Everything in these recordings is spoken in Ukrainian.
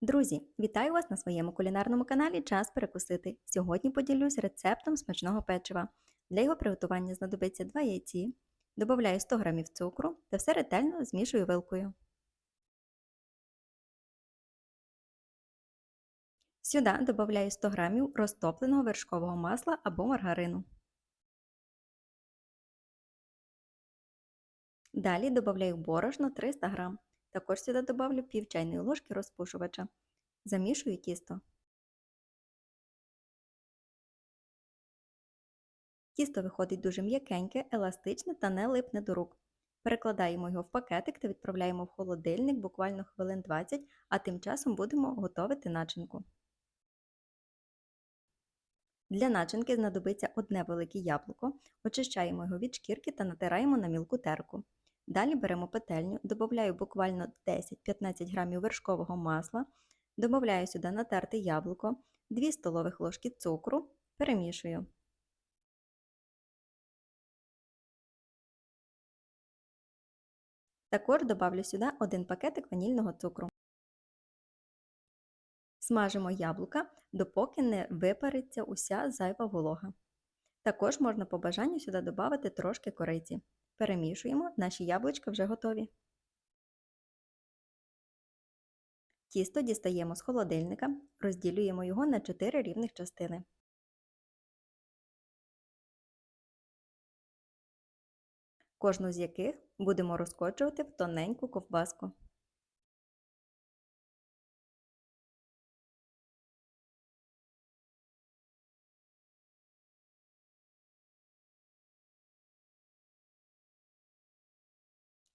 Друзі, вітаю вас на своєму кулінарному каналі Час перекусити. Сьогодні поділюсь рецептом смачного печива. Для його приготування знадобиться 2 яйці, додаю 100 г цукру та все ретельно змішую вилкою. Сюди додаю 100 г розтопленого вершкового масла або маргарину. Далі додаю борошно 300 г. Також сюди добавлю пів чайної ложки розпушувача. Замішую тісто. Тісто виходить дуже м'якеньке, еластичне та не липне до рук. Перекладаємо його в пакетик та відправляємо в холодильник буквально хвилин 20, а тим часом будемо готувати начинку. Для начинки знадобиться одне велике яблуко, очищаємо його від шкірки та натираємо на мілку терку. Далі беремо петельню, додаю буквально 10-15 г вершкового масла, додаю сюди натерте яблуко, 2 столових ложки цукру, перемішую. Також добавлю сюди 1 пакетик ванільного цукру. Смажимо яблука, допоки не випариться уся зайва волога. Також можна по бажанню сюди додати трошки кориці. Перемішуємо, наші яблучка вже готові. Тісто дістаємо з холодильника, розділюємо його на 4 рівних частини. Кожну з яких будемо розкочувати в тоненьку ковбаску.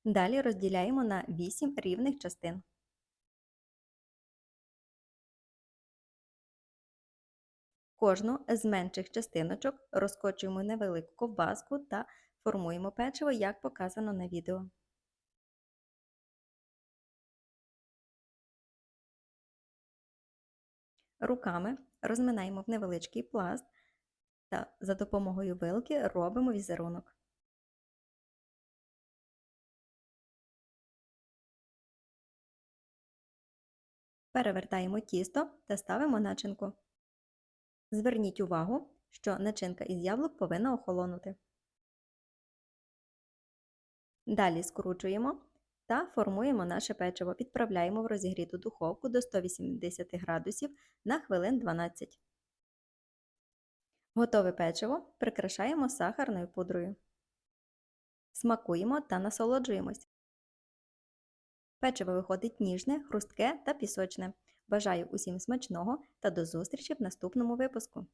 Далі розділяємо на 8 рівних частин. Кожну з менших частиночок розкочуємо невелику ковбаску та формуємо печиво, як показано на відео. Руками розминаємо в невеличкий пласт та за допомогою вилки робимо візерунок. Перевертаємо тісто та ставимо начинку. Зверніть увагу, що начинка із яблук повинна охолонути. Далі скручуємо та формуємо наше печиво. Відправляємо в розігріту духовку до 180 градусів на хвилин 12. Готове печиво прикрашаємо сахарною пудрою. Смакуємо та насолоджуємось. Печиво виходить ніжне, хрустке та пісочне. Бажаю усім смачного та до зустрічі в наступному випуску!